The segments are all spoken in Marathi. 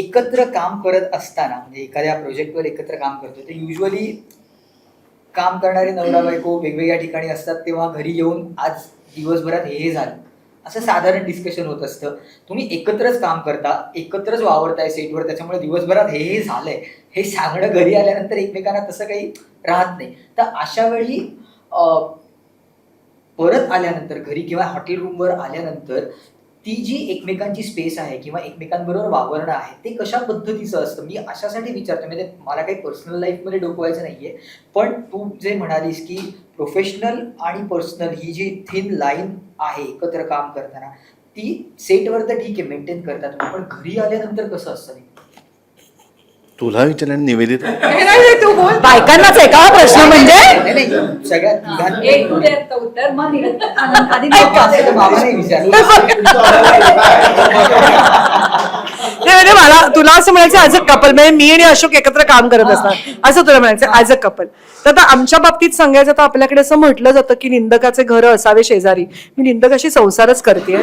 एकत्र काम करत असताना म्हणजे एखाद्या प्रोजेक्टवर एकत्र काम करतो ते युजली काम करणारे नवरा बायको वेगवेगळ्या ठिकाणी असतात तेव्हा घरी येऊन आज दिवसभरात हे झालं. असं साधारण डिस्कशन होत असतं. तुम्ही एकत्रच काम करता एकत्रच वावरताय सेटवर त्याच्यामुळे दिवसभरात हे हे झालंय. हे सांगणं घरी आल्यानंतर एकमेकांना तसं काही राहत नाही. तर अशा वेळी परत आल्यानंतर घरी किंवा हॉटेल रूमवर आल्यानंतर ती जी एकमेकांची स्पेस आहे किंवा एकमेकांबरोबर वावरणं आहे ते कशा पद्धतीचं असतं? मी अशासाठी विचारतो म्हणजे मला काही पर्सनल लाईफमध्ये डोकवायचं नाहीये. पण तू जे म्हणालीस की प्रोफेशनल आणि पर्सनल ही जी थिन लाईन आहे एकत्र काम करताना ती सेटवर तर ठीक आहे मेंटेन करतात पण घरी आल्यानंतर कसं असतं तुला विचारलं निवेदित. बायकांनाच आहे का प्रश्न म्हणजे? नाही, एक आता उत्तर? मग. आधी म्हणजे मला तुला असं म्हणायचं ऍज अ कपल म्हणजे मी आणि अशोक एकत्र काम करत असतात असं तुला म्हणायचं ऍज अ कपल तर आता आमच्या बाबतीत सांगायचं तर आपल्याकडे असं म्हटलं जातं की निंदकाचे घर असावे शेजारी. मी निंदकाशी संसारच करते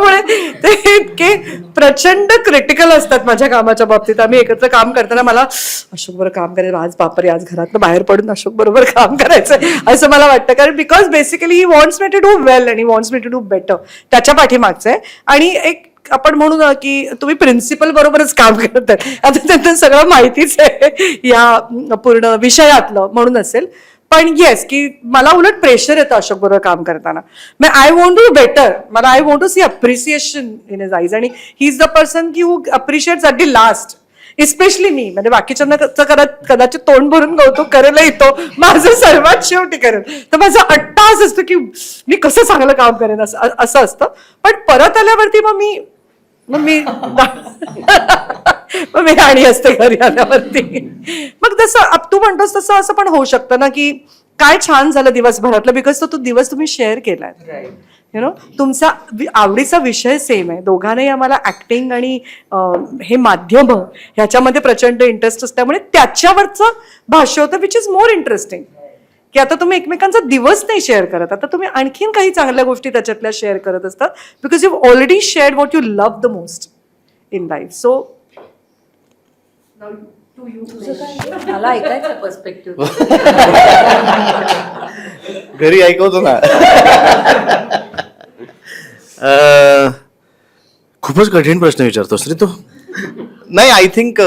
त्याच्यामुळे ते इतके प्रचंड क्रिटिकल असतात माझ्या कामाच्या बाबतीत. आम्ही एकत्र काम करताना मला अशोक बरोबर काम करायचं आज बापरे आज घरात बाहेर पडून अशोक बरोबर काम करायचं असं मला वाटतं. कारण because basically he wants me to do well आणि wants me to do better त्याच्या पाठीमागचं आहे आणि एक आपण म्हणू ना की तुम्ही प्रिन्सिपल बरोबरच काम करत आता त्यांना सगळं माहितीच आहे या पूर्ण विषयातलं म्हणून असेल. पण येस की मला उलट प्रेशर येतं अशोक बरोबर काम करताना. मग आय वॉन्ट टू बेटर मला I want to see appreciation in his eyes आणि ही इज द पर्सन की हू अप्रिशिएट्स अट दी लास्ट इस्पेशली मी म्हणजे बाकीच्यांना कदाचित तोंड भरून कौतुक करेलही तो. माझं सर्वात शेवटी करेल. तर माझा अट्टास असतो की मी कसं चांगलं काम करेन असं असं असतं. पण परत आल्यावरती मग मी मग मी मी राणी असते घरी आल्यावरती. मग तसं तू म्हणतोस तसं असं पण होऊ शकतं ना की काय छान झालं दिवसभरातलं बिकॉज तो तो दिवस तुम्ही शेअर केलाय. यु नो तुमचा आवडीचा विषय सेम आहे. दोघांनाही आम्हाला ऍक्टिंग आणि हे माध्यम ह्याच्यामध्ये प्रचंड इंटरेस्ट असल्यामुळे त्याच्यावरचं भाष्य होतं विच इज मोर इंटरेस्टिंग की आता तुम्ही एकमेकांचा दिवस नाही शेअर करत. आता तुम्ही आणखीन काही चांगल्या गोष्टी त्याच्यातल्या शेअर करत असतात because you already share what you love the most in life so मला ऐकायचं पर्स्पेक्टिव्ह घरी ऐकवतो ना. खूपच कठीण प्रश्न विचारतोस रे तू. नाही आय थिंक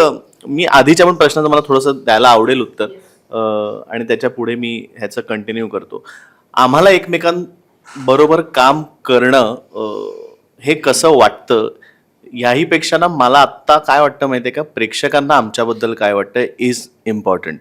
मी आधीच्या पण प्रश्नाचं मला थोडंसं द्यायला आवडेल उत्तर. आणि त्याच्या पुढे मी ह्याचं कंटिन्यू करतो. आम्हाला एकमेकांबरोबर काम करणं हे कसं वाटतं याहीपेक्षा ना मला आत्ता काय वाटतं माहिती आहे का? प्रेक्षकांना आमच्याबद्दल काय वाटतं इज इम्पॉर्टंट